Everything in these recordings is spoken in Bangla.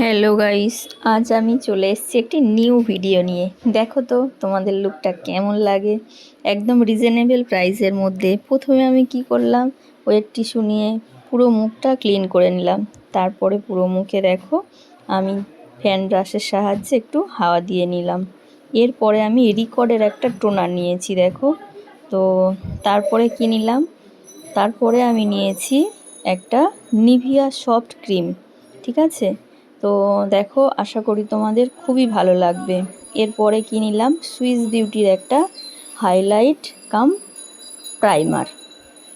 হ্যালো গাইস আজ আমি চলে এসেছি একটি নিউ ভিডিও নিয়ে। দেখো তো, তোমাদের লুকটা কেমন লাগে? একদম রিজনেবল প্রাইসের মধ্যে। প্রথমে আমি কি করলাম? ওয়েট টিস্যু নিয়ে পুরো মুখটা ক্লিন করে নিলাম। তারপরে পুরো মুখে দেখো, আমি ফ্যান ব্রাশের সাহায্যে একটু হাওয়া দিয়ে নিলাম। এরপরে আমি রিকর্ডের একটা টোনার নিয়েছি, দেখো। তো তারপরে কি নিলাম? তারপরে আমি নিয়েছি একটা নিভিয়া সফট ক্রিম ঠিক আছে? তো দেখো, আশা করি তোমাদের খুবই ভালো লাগবে। এরপরে কি নিলাম? সুইস বিউটির একটা হাইলাইট কাম প্রাইমার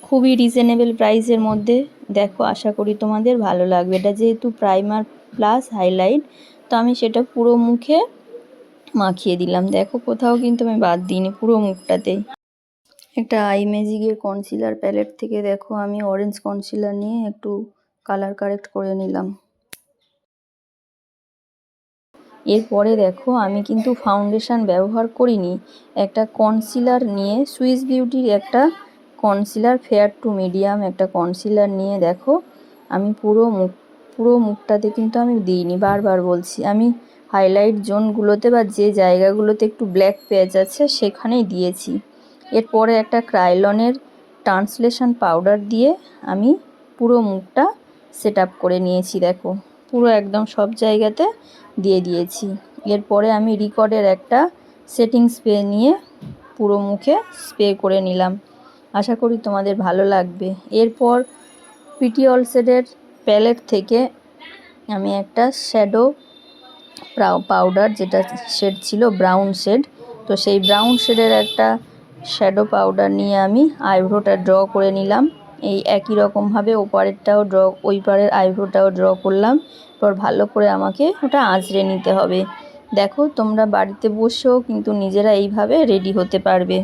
খুবই রিজনেবল প্রাইসের মধ্যে। দেখো, আশা করি তোমাদের ভালো লাগবে। এটা যেহেতু প্রাইমার প্লাস হাইলাইট তো আমি সেটা পুরো মুখে মাখিয়ে দিলাম। দেখো, কোথাও কিন্তু আমি বাদ দিইনি পুরো মুখটাতেই। একটা আই ম্যাজিকের কনসিলার প্যালেট থেকে দেখো, আমি অরেঞ্জ কনসিলার নিয়ে একটু কালার কারেক্ট করে নিলাম। এরপরে দেখো, আমি কিন্তু ফাউন্ডেশান ব্যবহার করিনি। একটা কনসিলার নিয়ে সুইস বিউটির একটা কনসিলার ফেয়ার টু মিডিয়াম একটা কনসিলার নিয়ে দেখো, আমি পুরো মুখ, পুরো মুখটাতে কিন্তু আমি দিইনি, বারবার বলছি। আমি হাইলাইট জোনগুলোতে বা যে জায়গাগুলোতে একটু ব্ল্যাক প্যাচ আছে, সেখানেই দিয়েছি। এরপরে একটা ক্রাইলনের ট্রান্সলেশন পাউডার দিয়ে আমি পুরো মুখটা সেট করে নিয়েছি, দেখো। পুরো একদম সব জায়গাতে দিয়ে দিয়েছি। এরপরে আমি রিকর্ডের একটা সেটিং স্প্রে নিয়ে পুরো মুখে স্প্রে করে নিলাম। আশা করি তোমাদের ভালো লাগবে। এরপর পিটি অলসেডের প্যালেট থেকে আমি একটা শ্যাডো পাউডার, যেটা শেড ছিল ব্রাউন শেড, তো সেই ব্রাউন শেডের একটা শ্যাডো পাউডার নিয়ে আমি আইব্রোটা ড্র করে নিলাম। এই একই রকমভাবে ওপারেরটাও ড্র ওই পারের আইব্রোটাও ড্র করলাম। এরপর ভালো করে আমাকে ওটা আঁচড়ে নিতে হবে। দেখো, তোমরা বাড়িতে বসেও কিন্তু নিজেরা এইভাবে রেডি হতে পারবে।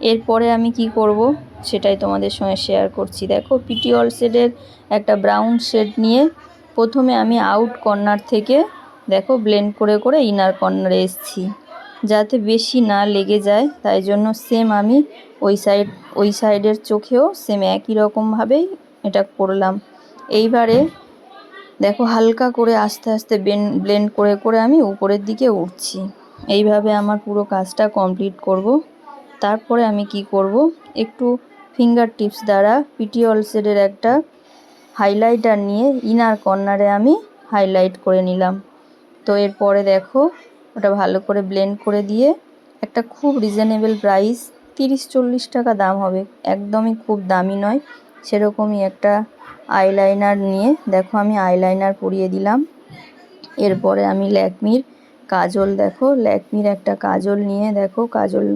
এরপরে আমি কি করব? সেটাই তোমাদের সঙ্গে শেয়ার করছি। দেখো পিটি অল শেডের একটা ব্রাউন শেড নিয়ে প্রথমে আমি আউট কর্নার থেকে, দেখো ব্লেন্ড করে করে ইনার কর্নারে এসছি। যাতে বেশি না লেগে যায়, তাই জন্য সেম আমি ওই সাইড ওই সাইডের চোখেও সেম একই রকমভাবেই এটা করলাম। এইবারে দেখো হালকা করে আস্তে আস্তে ব্লেন্ড করে করে আমি উপরের দিকে উঠছি। এইভাবে আমার পুরো কাজটা কমপ্লিট করব। তারপরে আমি কি করব? একটু ফিঙ্গার টিপস দ্বারা পিটি অলসেডের একটা হাইলাইটার নিয়ে ইনার কর্নারে আমি হাইলাইট করে নিলাম। তো এরপরে দেখো ওটা ভালো করে ব্লেন্ড করে দিয়ে একটা খুব রিজনেবল প্রাইস তিরিশ চল্লিশ টাকা দাম হবে। একদমই খুব দামি নয়। সেরকমই একটা আইলাইনার নিয়ে, দেখো আমি আইলাইনার পরিয়ে দিলাম। এরপরে আমি ল্যাকমির কাজল, দেখো ল্যাকমির একটা কাজল নিয়ে, দেখো কাজল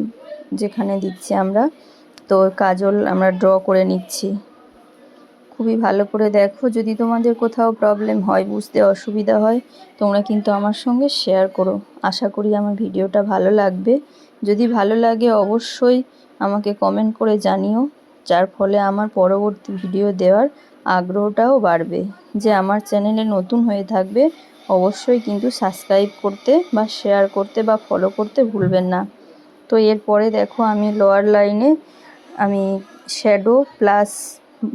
যেখানে দিচ্ছি আমরা, তো কাজল আমরা ড্র করে নিচ্ছি। খুবই ভালো করে দেখো। যদি তোমাদের কোথাও প্রবলেম হয়, বুঝতে অসুবিধা হয়, তোমরা কিন্তু আমার সঙ্গে শেয়ার করো। আশা করি আমার ভিডিওটা ভালো লাগবে। যদি ভালো লাগে, অবশ্যই আমাকে কমেন্ট করে জানিও। যার ফলে আমার পরবর্তী ভিডিও দেওয়ার আগ্রহটাও বাড়বে। যে আমার চ্যানেলে নতুন হয়ে থাকবে, অবশ্যই কিন্তু সাবস্ক্রাইব করতে বা শেয়ার করতে বা ফলো করতে ভুলবেন না। তো এরপরে দেখো, আমি লোয়ার লাইনে আমি শ্যাডো প্লাস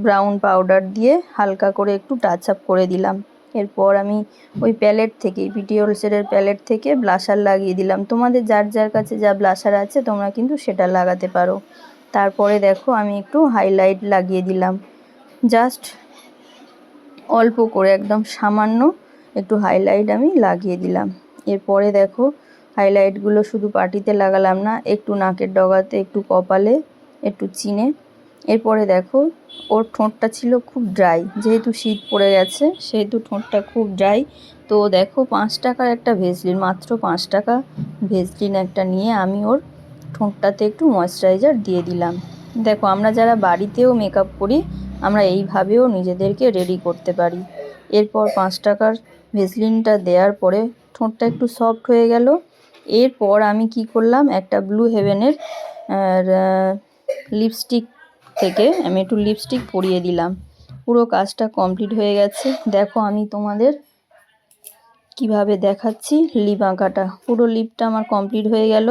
ব্রাউন পাউডার দিয়ে হালকা করে একটু টাচ আপ করে দিলাম। এরপর আমি ওই প্যালেট থেকে পিটি হোলসেলের প্যালেট থেকে ব্লাশার লাগিয়ে দিলাম। তোমাদের যার যার কাছে যা ব্লাশার আছে, তোমরা কিন্তু সেটা লাগাতে পারো। তারপরে দেখো, আমি একটু হাইলাইট লাগিয়ে দিলাম। জাস্ট অল্প করে, একদম সামান্য একটু হাইলাইট আমি লাগিয়ে দিলাম। এরপরে দেখো হাইলাইটগুলো শুধু পাটিতে লাগালাম না, একটু নাকের ডগাতে, একটু কপালে, একটু চিনে। এরপরে দেখো ওর ঠোঁটটা ছিল খুব ড্রাই যেহেতু শীত পড়ে গেছে, সেহেতু ঠোঁটটা খুব ড্রাই তো দেখো, পাঁচ টাকার একটা ভেজলিন, মাত্র পাঁচ টাকা ভেজলিন একটা নিয়ে আমি ওর ঠোঁটটাতে একটু ময়শ্চারাইজার দিয়ে দিলাম। দেখো, আমরা যারা বাড়িতেও মেকআপ করি, আমরা এইভাবেও নিজেদেরকে রেডি করতে পারি। এরপর পাঁচ টাকার ভেসলিনটা দেওয়ার পরে ঠোঁটটা একটু সফট হয়ে গেল। এরপর আমি কি করলাম, একটা ব্লু হেভেনের লিপস্টিক থেকে আমি একটু লিপস্টিক পরিয়ে দিলাম। পুরো কাজটা কমপ্লিট হয়ে গেছে। দেখো আমি তোমাদের কীভাবে দেখাচ্ছি লিপ আঁকাটা। পুরো লিপটা আমার কমপ্লিট হয়ে গেল।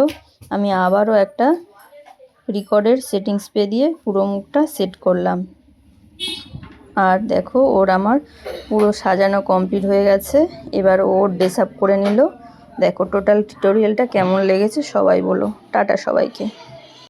আমি আবারও একটা রিকর্ডের সেটিংস পে দিয়ে পুরো মুখটা সেট করলাম। আর দেখো, ওর আমার পুরো সাজানো কমপ্লিট হয়ে গেছে। এবার ওর ড্রেস আপ করে নিল। দেখো টোটাল টিউটোরিয়ালটা কেমন লেগেছে সবাই বলো। টাটা সবাইকে।